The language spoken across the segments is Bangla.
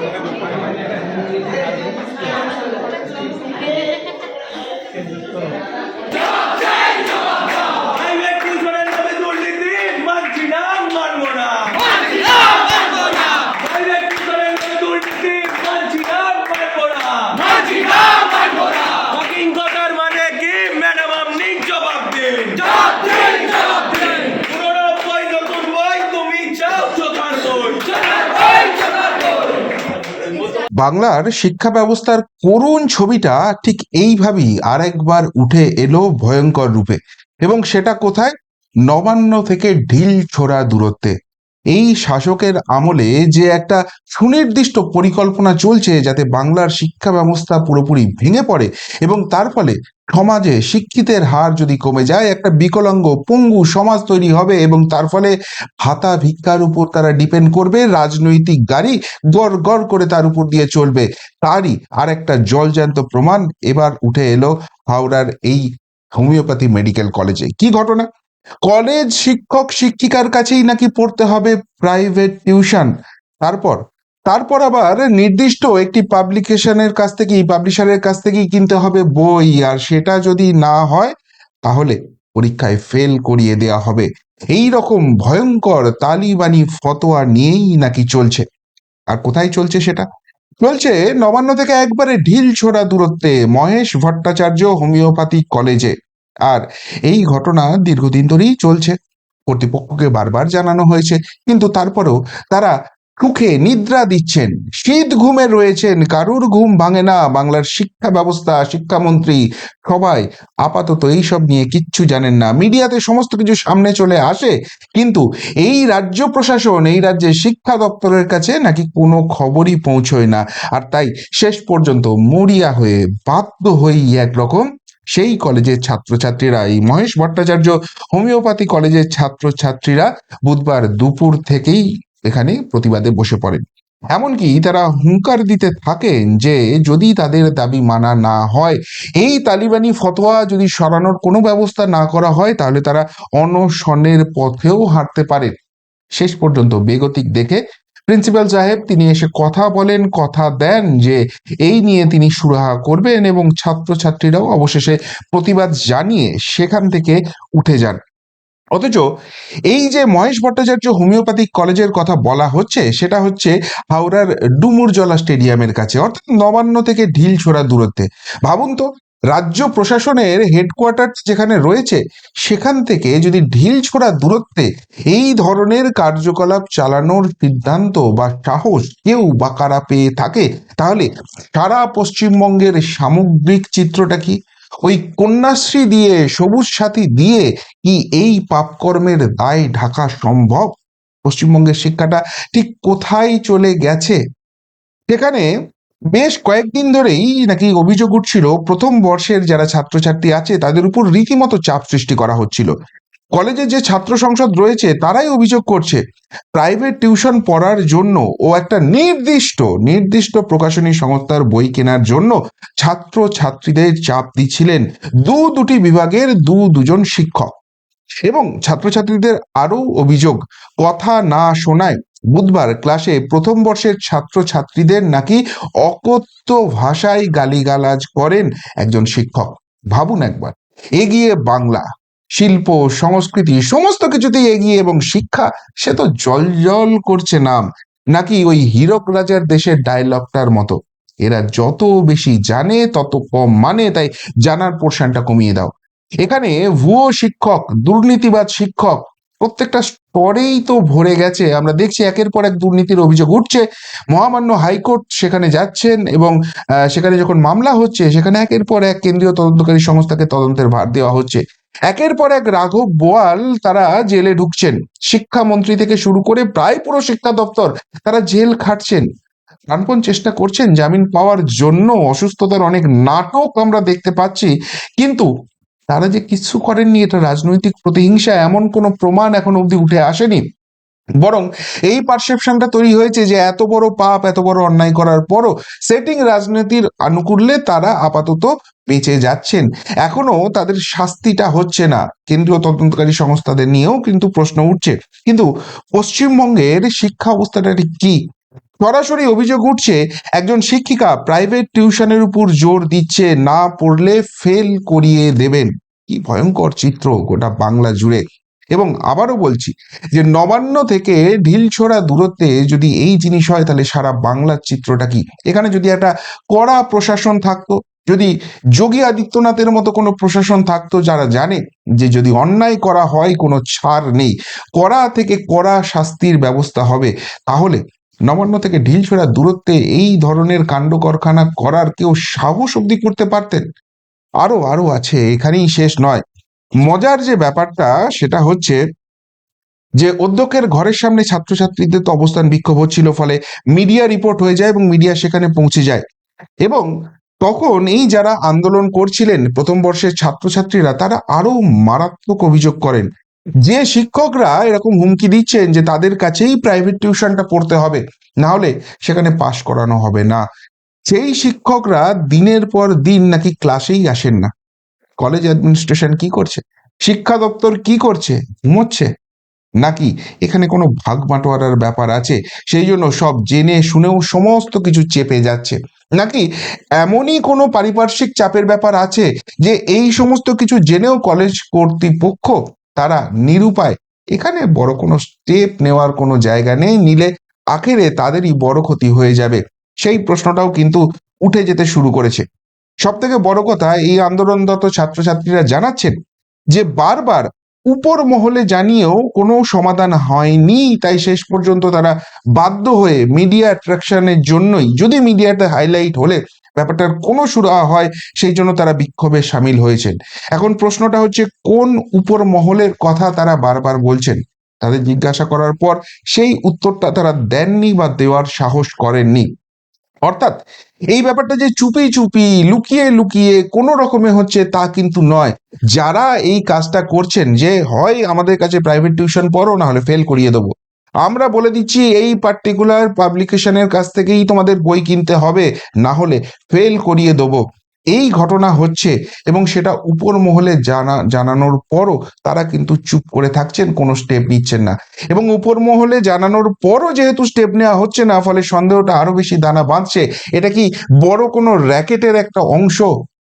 Thank you. বাংলার শিক্ষা ব্যবস্থার করুণ ছবিটা ঠিক এইভাবেই আরেকবার উঠে এলো ভয়ঙ্কর রূপে। এবং সেটা কোথায়? নবান্ন থেকে ঢিল ছোড়া দূরত্বে। এই শাসকের আমলে যে একটা সুনির্দিষ্ট পরিকল্পনা চলছে যাতে বাংলার শিক্ষা ব্যবস্থা পুরোপুরি ভেঙে পড়ে এবং তার ফলে সমাজে শিক্ষিতের হার যদি কমে যায়, একটা বিকলাঙ্গ, পঙ্গু সমাজ তৈরি হবে এবং তার ফলে ভাতা ভিক্ষার উপর তারা ডিপেন্ড করবে, রাজনৈতিক গাড়ি গড় গড় করে তার উপর দিয়ে চলবে। তারই আর একটা জলজ্যান্ত প্রমাণ এবার উঠে এলো হাওড়ার এই হোমিওপ্যাথি মেডিকেল কলেজে। কি ঘটনা? কলেজ শিক্ষক শিক্ষিকার কাছেই নাকি পড়তে হবে প্রাইভেট টিউশন তারপর? তারপর আবার নির্দিষ্ট একটি পাবলিকেশনের কাছ থেকেই পাবলিশারের কাছ থেকেই কিনতে হবে বই। আর সেটা যদি না হয়, তাহলে পরীক্ষায় ফেল করিয়ে দেওয়া হবে। এই রকম ভয়ঙ্কর তালিবানি ফতোয়া নিয়েই নাকি চলছে। আর কোথায় চলছে সেটা? চলছে নবান্ন থেকে একবারে ঢিল ছোড়া দূরত্বে মহেশ ভট্টাচার্য হোমিওপ্যাথি কলেজে। আর এই ঘটনা দীর্ঘদিন ধরেই চলছে। কর্তৃপক্ষকে বারবার জানানো হয়েছে, কিন্তু তারপরেও তারা সুখে নিদ্রা দিচ্ছেন। শীত ঘুমে রয়েছেন, কারুর ঘুম ভাঙে না। বাংলার শিক্ষা ব্যবস্থা, শিক্ষামন্ত্রী সবাই আপাতত এইসব নিয়ে কিচ্ছু জানেন না। মিডিয়াতে সমস্ত কিছু সামনে চলে আসে, কিন্তু এই রাজ্য প্রশাসন, এই রাজ্যের শিক্ষা দপ্তরের কাছে নাকি কোনো খবরই পৌঁছয় না। আর তাই শেষ পর্যন্ত মরিয়া হয়ে বাধ্য হয়েই একরকম সেই কলেজের ছাত্রছাত্রীরা, এই মহেশ ভট্টাচার্য হোমিওপ্যাথি কলেজের ছাত্রছাত্রীরা বুধবার দুপুর থেকেই এখানে প্রতিবাদে বসে পড়েন। এমনকি তারা হুঙ্কার দিতে থাকেন যে, যদি তাদের দাবি মানা না হয়, এই তালিবানি ফতোয়া যদি সরানোর কোনো ব্যবস্থা না করা হয়, তাহলে তারা অনশনের পথেও হাঁটতে পারেন। শেষ পর্যন্ত বেগতিক দেখে প্রিন্সিপাল সাহেব, তিনি এসে কথা বলেন, কথা দেন যে এই নিয়ে তিনি সুরাহা করবেন এবং ছাত্রছাত্রীরাও অবশেষে প্রতিবাদ জানিয়ে সেখান থেকে উঠে যান। অথচ এই যে মহেশ ভট্টাচার্য হোমিওপ্যাথিক কলেজের কথা বলা হচ্ছে, সেটা হচ্ছে হাওড়ার ডুমুরজলা স্টেডিয়ামের কাছে, অর্থাৎ নবান্ন থেকে ঢিল ছোড়া দূরত্বে। ভাবুন তো রাজ্য প্রশাসনের হেডকোয়ার্টার যেখানে রয়েছে, সেখান থেকে যদি ঢিল ছোড়া দূরত্বে এই ধরনের কার্যকলাপ চালানোর সিদ্ধান্ত বা সাহস কেউ বা কারা পেয়ে থাকে, তাহলে সারা পশ্চিমবঙ্গের সামগ্রিক চিত্রটা কি? ওই কন্যাশ্রী দিয়ে সবুজ সাথী দিয়ে কি এই পাপকর্মের দায় ঢাকা সম্ভব? পশ্চিমবঙ্গের শিক্ষাটা ঠিক কোথায় চলে গেছে? সেখানে বেশ কয়েকদিন ধরেই নাকি অভিযোগ উঠছিল, প্রথম বর্ষের যারা ছাত্রছাত্রী আছে, তাদের উপর রীতিমতো চাপ সৃষ্টি করা হচ্ছিল। কলেজে যে ছাত্র সংসদ রয়েছে, তারাই অভিযোগ করছে, প্রাইভেট টিউশন পড়ার জন্য ও একটা নির্দিষ্ট নির্দিষ্ট প্রকাশনী সংস্থার বই কেনার জন্য ছাত্র ছাত্রীদের চাপ দিচ্ছিলেন দু দুটি বিভাগের দু দুজন শিক্ষক। এবং ছাত্রছাত্রীদের আরও অভিযোগ, কথা না শোনায় বুধবার ক্লাসে প্রথম বর্ষের ছাত্রছাত্রীদের নাকি অকথ্য ভাষায় গালিগালাজ করেন একজন শিক্ষক। ভাবুন একবার, এগিয়ে বাংলা, শিল্প, সংস্কৃতি সমস্ত কিছুতেই এগিয়ে এবং শিক্ষা, সে তো জল জল করছে নাম, নাকি ওই হীরক রাজার দেশের ডায়লগটার মতো। এরা যত বেশি জানে, তত কম মানে তাই জানার পোর্শনটা কমিয়ে দাও। এখানে ভুয়ো শিক্ষক দুর্নীতিবাদ শিক্ষক প্রত্যেকটা স্তরেই তো ভরে গেছে। আমরা দেখছি একের পর এক দুর্নীতির অভিযোগ উঠছে। মহামান্য হাইকোর্ট সেখানে যাচ্ছেন এবং সেখানে যখন মামলা হচ্ছে, সেখানে একের পর এক কেন্দ্রীয় তদন্তকারী সংস্থাকে তদন্তের ভার দেওয়া হচ্ছে। একের পর এক রাঘব বোয়াল তারা জেলে ঢুকছেন। শিক্ষামন্ত্রী থেকে শুরু করে প্রায় পুরো শিক্ষা দপ্তর তারা জেল খাটছেন। প্রাণপণ চেষ্টা করছেন জামিন পাওয়ার জন্য। অসুস্থতার অনেক নাটক আমরা দেখতে পাচ্ছি। কিন্তু তারা যে কিছু করেননি, এটা রাজনৈতিক প্রতিহিংসা, এমন কোনো প্রমাণ এখন অবধি উঠে আসেনি। বরং এই পারসেপশনটা তৈরি হয়েছে যে এত বড় পাপ, এত বড় অন্যায় করার পরও সেটিং রাজনীতির আনুকূল্যে তারা আপাতত বেঁচে যাচ্ছেন। এখনও তাদের শাস্তিটা হচ্ছে না। কেন্দ্রীয় তদন্তকারী সংস্থাদের নিয়েও কিন্তু প্রশ্ন উঠছে। কিন্তু পশ্চিমবঙ্গের শিক্ষা অবস্থাটা কি? সরাসরি অভিযোগ উঠছে, একজন শিক্ষিকা প্রাইভেট টিউশনের উপর জোর দিচ্ছে, না পড়লে ফেল করিয়ে দেবেন। কি ভয়ঙ্কর চিত্র গোটা বাংলা জুড়ে। এবং আবারও বলছি যে নবান্ন থেকে ঢিল ঢিলছোড়া দূরত্বে যদি এই জিনিস হয়, তাহলে সারা বাংলার চিত্রটা কি? এখানে যদি একটা কড়া প্রশাসন থাকতো, যদি যোগী আদিত্যনাথের মতো কোনো প্রশাসন থাকতো যারা জানে যে যদি অন্যায় করা হয়, কোনো ছাড় নেই, কড়া থেকে কড়া শাস্তির ব্যবস্থা হবে, তাহলে নবান্ন থেকে ঢিলছোড়া দূরত্বে এই ধরনের কাণ্ড কারখানা করার কেউ সাহস অব্দি করতে পারতেন? আরও আরও আছে, এখানেই শেষ নয়। মজার যে ব্যাপারটা, সেটা হচ্ছে যে অধ্যক্ষের ঘরের সামনে ছাত্রছাত্রীদের তো অবস্থান বিক্ষোভ হচ্ছিল, ফলে মিডিয়া রিপোর্ট হয়ে যায় এবং মিডিয়া সেখানে পৌঁছে যায়। এবং তখন এই যারা আন্দোলন করছিলেন, প্রথম বর্ষের ছাত্রছাত্রীরা, তারা আরও মারাত্মক অভিযোগ করেন। যে শিক্ষকরা এরকম হুমকি দিচ্ছেন যে তাদের কাছেই প্রাইভেট টিউশনটা পড়তে হবে, না হলে সেখানে পাশ করানো হবে না। সেই শিক্ষকরা দিনের পর দিন নাকি ক্লাসেই আসেন না। কলেজ অ্যাডমিনিস্ট্রেশন কি করছে? শিক্ষা দপ্তর কি করছে? ঘুমোচ্ছে? নাকি এখানে কোনো ভাগ বাটোয়ারার ব্যাপার আছে? সেই জন্য সব জেনে শুনেও সমস্ত কিছু চেপে যাচ্ছে। নাকি এমনই কোনো পারিপার্শ্বিক চাপের ব্যাপার আছে যে এই সমস্ত কিছু জেনেও কলেজ কর্তৃপক্ষ তারা নিরুপায়। এখানে বড় কোনো স্টেপ নেওয়ার কোনো জায়গা নেই, নিলে আখেরে তাদেরই বড় ক্ষতি হয়ে যাবে। সেই প্রশ্নটাও কিন্তু উঠে যেতে শুরু করেছে। সব থেকে বড় কথা, এই আন্দোলনরত ছাত্রছাত্রীরা জানাচ্ছেন যে বারবার উপর মহলে জানিয়েও কোনো সমাধান হয়নি, তাই শেষ পর্যন্ত তারা বাধ্য হয়ে মিডিয়া অ্যাট্রাকশনের জন্যই, যদি মিডিয়াতে হাইলাইট হলে ব্যাপারটার কোনো সুরা হয় সেই জন্য তারা বিক্ষোভে সামিল হয়েছেন। এখন প্রশ্নটা হচ্ছে, কোন উপর মহলের কথা তারা বারবার বলছেন? তাদের জিজ্ঞাসা করার পর সেই উত্তরটা তারা দেননি বা দেওয়ার সাহস করেননি। অর্থাৎ এই ব্যাপারটা যে চুপি চুপি, লুকিয়ে লুকিয়ে কোনো রকমে হচ্ছে তা কিন্তু নয়। যারা এই কাজটা করছেন যে, হয় আমাদের কাছে প্রাইভেট টিউশন পড়ো না হলে ফেল করিয়ে দেবো। আমরা বলে দিচ্ছি এই পার্টিকুলার পাবলিকেশনের কাছ থেকেই তোমাদের বই কিনতে হবে, না হলে ফেল করিয়ে দেবো। এই ঘটনা হচ্ছে এবং সেটা উপর মহলে জানা, জানানোর পরও তারা কিন্তু চুপ করে থাকছেন, কোনো স্টেপ নিচ্ছেন না। এবং উপর মহলে জানানোর পরও যেহেতু স্টেপ নেওয়া হচ্ছে না, ফলে সন্দেহটা আরও বেশি দানা বাঁধছে, এটা কি বড় কোনো র্যাকেটের একটা অংশ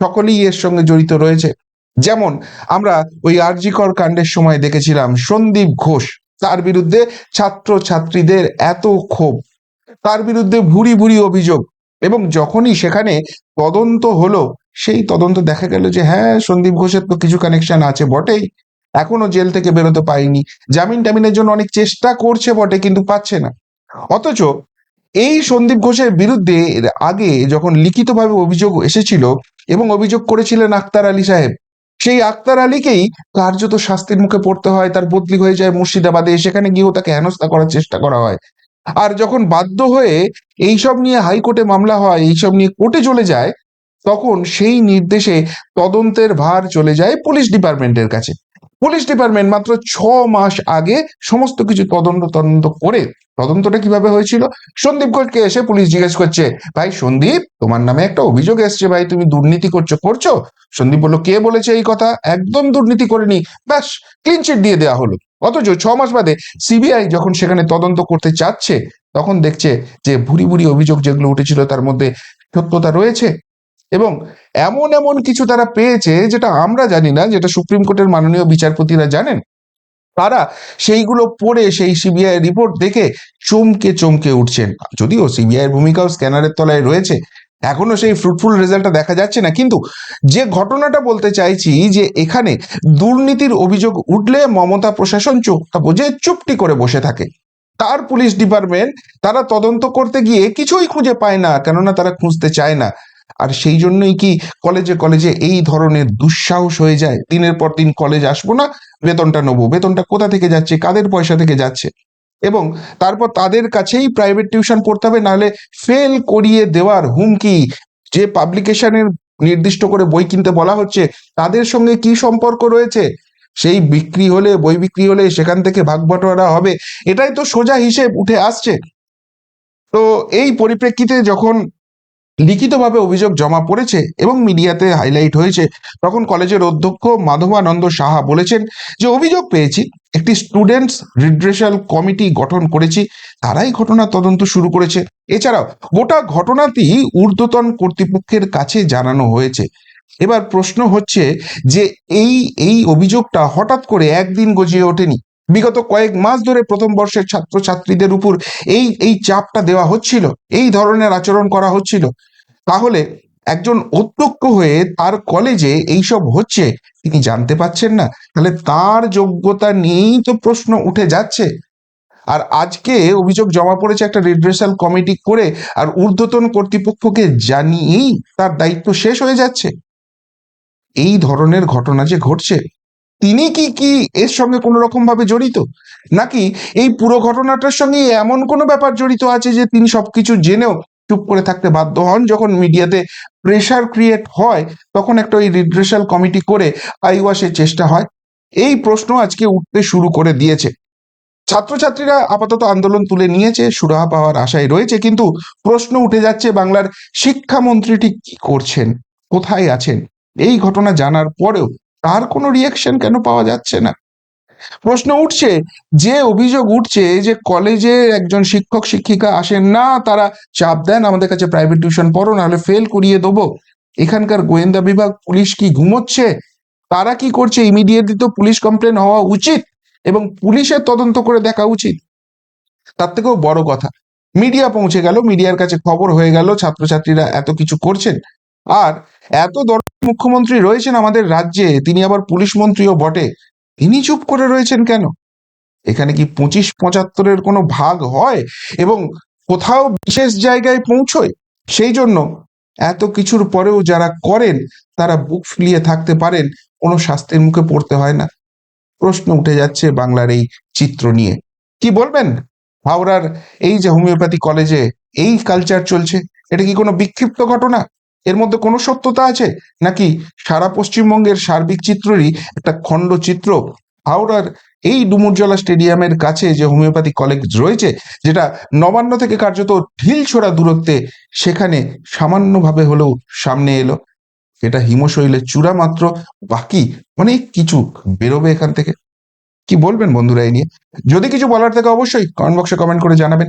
সকলেই এর সঙ্গে জড়িত রয়েছে? যেমন আমরা ওই আরজিকর কাণ্ডের সময় দেখেছিলাম, সন্দীপ ঘোষ। তার বিরুদ্ধে ছাত্র ছাত্রীদের এত ক্ষোভ, তার বিরুদ্ধে ভুরি ভুরি অভিযোগ এবং যখনই সেখানে তদন্ত হলো, সেই তদন্ত দেখা গেল যে হ্যাঁ সন্দীপ ঘোষের তো কিছু কানেকশন আছে বটেই, এখনও জেল থেকে বেরোতে পায়নি জামিন টামিনের জন্য অনেক চেষ্টা করছে বটে কিন্তু পাচ্ছে না। অথচ এই সন্দীপ ঘোষের বিরুদ্ধে আগে যখন লিখিতভাবে অভিযোগ এসেছিল এবং অভিযোগ করেছিলেন আক্তার আলী সাহেব সেই আক্তার আলীকেই কার্যত শাস্তির মুখে পড়তে হয়, তার বদলি হয়ে যায় মুর্শিদাবাদে, সেখানে গিয়েও তাকে হেনস্থা করার চেষ্টা করা হয়। আর যখন বাধ্য হয়ে এইসব নিয়ে হাইকোর্টে মামলা হয়, এইসব নিয়ে কোর্টে চলে যায়, তখন সেই নির্দেশে তদন্তের ভার চলে যায় পুলিশ ডিপার্টমেন্টের কাছে। পুলিশ ডিপার্টমেন্ট মাত্র ছ মাস আগে সমস্ত কিছু তদন্ত তদন্ত করে তদন্তটা কীভাবে হয়েছিল? সন্দীপ ঘোষকে এসে পুলিশ জিজ্ঞেস করছে, ভাই সন্দীপ, তোমার নামে একটা অভিযোগ এসছে ভাই, তুমি দুর্নীতি করছ করছ? সন্দীপ বলল, কে বলেছে এই কথা? একদম দুর্নীতি করেনি। ব্যাস ক্লিন চিট দিয়ে দেওয়া হলো। অথচ ছ মাস বাদে সিবিআই যখন সেখানে তদন্ত করতে চাচ্ছে, তখন দেখছে যে ভুরি ভুরি অভিযোগ যেগুলো উঠেছিল তার মধ্যে সত্যতা রয়েছে। এবং এমন এমন কিছু তারা পেয়েছে যেটা আমরা জানি না, যেটা সুপ্রিম কোর্টের মাননীয় বিচারপতিরা জানেন। তারা সেইগুলো পড়ে সেই সিবিআই রিপোর্ট দেখে চমকে চমকে উঠছেন। যদিও সিবিআই এর ভূমিকাও স্ক্যানারের তলায় রয়েছে, এখনও সেই ফ্রুটফুল রেজাল্টটা দেখা যাচ্ছে না। কিন্তু যে ঘটনাটা বলতে চাইছি যে এখানে দুর্নীতির অভিযোগ উঠলে মমতা প্রশাসন চোখটা বুঝে চুপটি করে বসে থাকে। তার পুলিশ ডিপার্টমেন্ট, তারা তদন্ত করতে গিয়ে কিছুই খুঁজে পায় না, কেননা তারা খুঁজতে চায় না। আর সেই জন্যই কি কলেজে কলেজে এই ধরনের দুঃসাহস হয়ে যায়? দিনের পর দিন কলেজ আসব না, বেতনটা নেব। বেতনটা কোথা থেকে যাচ্ছে? কাদের পয়সা থেকে যাচ্ছে? এবং তারপর তাদের কাছেই প্রাইভেট টিউশন পড়তে হবে, নাহলে ফেল করিয়ে দেওয়ার হুমকি যে পাবলিকেশনের নির্দিষ্ট করে বই কিনতে বলা হচ্ছে, তাদের সঙ্গে কি সম্পর্ক রয়েছে? সেই বিক্রি হলে, বই বিক্রি হলে সেখান থেকে ভাগ বটোয়ারা হবে। এটাই তো সোজা হিসেব উঠে আসছে। তো এই পরিপ্রেক্ষিতে যখন লিখিতভাবে অভিযোগ জমা পড়েছে এবং মিডিয়াতে হাইলাইট হয়েছে। তখন কলেজের অধ্যক্ষ মাধবানন্দ সাহা বলেছেন যে, অভিযোগ পেয়েছি, একটি স্টুডেন্টস রিড্রেশাল কমিটি গঠন করেছি, তারাই ঘটনা তদন্ত শুরু করেছে। এছাড়াও, গোটা ঘটনাটি ঊর্ধ্বতন কর্তৃপক্ষের কাছে জানানো হয়েছে। এবার প্রশ্ন হচ্ছে যে, এই এই অভিযোগটা হঠাৎ করে একদিন গজিয়ে ওঠেনি। বিগত কয়েক মাস ধরে প্রথম বর্ষের ছাত্রছাত্রীদের উপর এই এই চাপটা দেওয়া হচ্ছিল, এই ধরনের আচরণ করা হচ্ছিল। তাহলে একজন অধ্যক্ষ হয়ে তার কলেজে এইসব হচ্ছে, তিনি জানতে পাচ্ছেন না। তাহলে তার যোগ্যতা নিয়েই তো প্রশ্ন উঠে যাচ্ছে। আর আজকে অভিযোগ জমা পড়েছে একটা রিড্রেসাল কমিটি করে, আর ঊর্ধ্বতন কর্তৃপক্ষকে জানিয়েই তার দায়িত্ব শেষ হয়ে যাচ্ছে। এই ধরনের ঘটনা যে ঘটছে তিনি কি কি এর সঙ্গে কোনো রকম ভাবে জড়িত? নাকি এই পুরো ঘটনাটার সঙ্গে এমন কোনো ব্যাপার জড়িত আছে যে তিনি সবকিছু জেনেও চুপ করে থাকতে বাধ্য হন? যখন মিডিয়াতে প্রেশার ক্রিয়েট হয়, তখন একটা ওই রিড্রেশাল কমিটি করে আইওয়াসের চেষ্টা হয়। এই প্রশ্ন আজকে উঠতে শুরু করে দিয়েছে। ছাত্রছাত্রীরা আপাতত আন্দোলন তুলে নিয়েছে, সুরাহা পাওয়ার আশায় রয়েছে, কিন্তু প্রশ্ন উঠে যাচ্ছে বাংলার শিক্ষামন্ত্রী ঠিক কি করছেন? কোথায় আছেন? এই ঘটনা জানার পরেও তার কোনো রিয়াকশন কেন পাওয়া যাচ্ছে না? প্রশ্ন উঠছে, যে অভিযোগ উঠছে যে কলেজে একজন শিক্ষক, শিক্ষিকা আসেন, না, তারা চাপ দেন, আমাদের কাছে প্রাইভেট টিউশন পড়ো, নাহলে ফেল করিয়ে দেবো। এখানকার গোয়েন্দা বিভাগ পুলিশ কি ঘুমোচ্ছে? তারা কি করছে? ইমিডিয়েটলি তো পুলিশ কমপ্লেন হওয়া উচিত এবং পুলিশের তদন্ত করে দেখা উচিত। তার থেকেও বড় কথা মিডিয়া পৌঁছে গেল মিডিয়ার কাছে খবর হয়ে গেল, ছাত্রছাত্রীরা এত কিছু করছেন। আর এত দরকার মুখ্যমন্ত্রী রয়েছেন আমাদের রাজ্যে, তিনি আবার পুলিশ মন্ত্রীও বটে। তিনি চুপ করে রয়েছেন কেন? এখানে কি পঁচিশ পঁচাত্তরের কোনো ভাগ হয় এবং কোথাও বিশেষ জায়গায় পৌঁছয়? সেই জন্য এত কিছুর পরেও যারা করেন, তারা বুক ফুলিয়ে থাকতে পারেন, কোনো শাস্তির মুখে পড়তে হয় না। প্রশ্ন উঠে যাচ্ছে বাংলার এই চিত্র নিয়ে। কি বলবেন? হাওড়ার এই যে হোমিওপ্যাথি কলেজে এই কালচার চলছে, এটা কি কোনো বিক্ষিপ্ত ঘটনা? এর মধ্যে কোনো সত্যতা আছে? নাকি সারা পশ্চিমবঙ্গের সার্বিক চিত্রই একটা খণ্ড চিত্র? হাওড়ার এই ডুমুরজলা স্টেডিয়ামের কাছে যে হোমিওপ্যাথি কলেজ রয়েছে, যেটা নবান্ন থেকে কার্যত ঢিল ছোড়া দূরত্বে সেখানে সামান্যভাবে হলেও সামনে এলো। এটা হিমশৈলের চূড়া মাত্র, বাকি অনেক কিছু বেরোবে এখান থেকে। কি বলবেন বন্ধুরা এই নিয়ে? যদি কিছু বলার থাকে অবশ্যই কমেন্ট বক্সে কমেন্ট করে জানাবেন।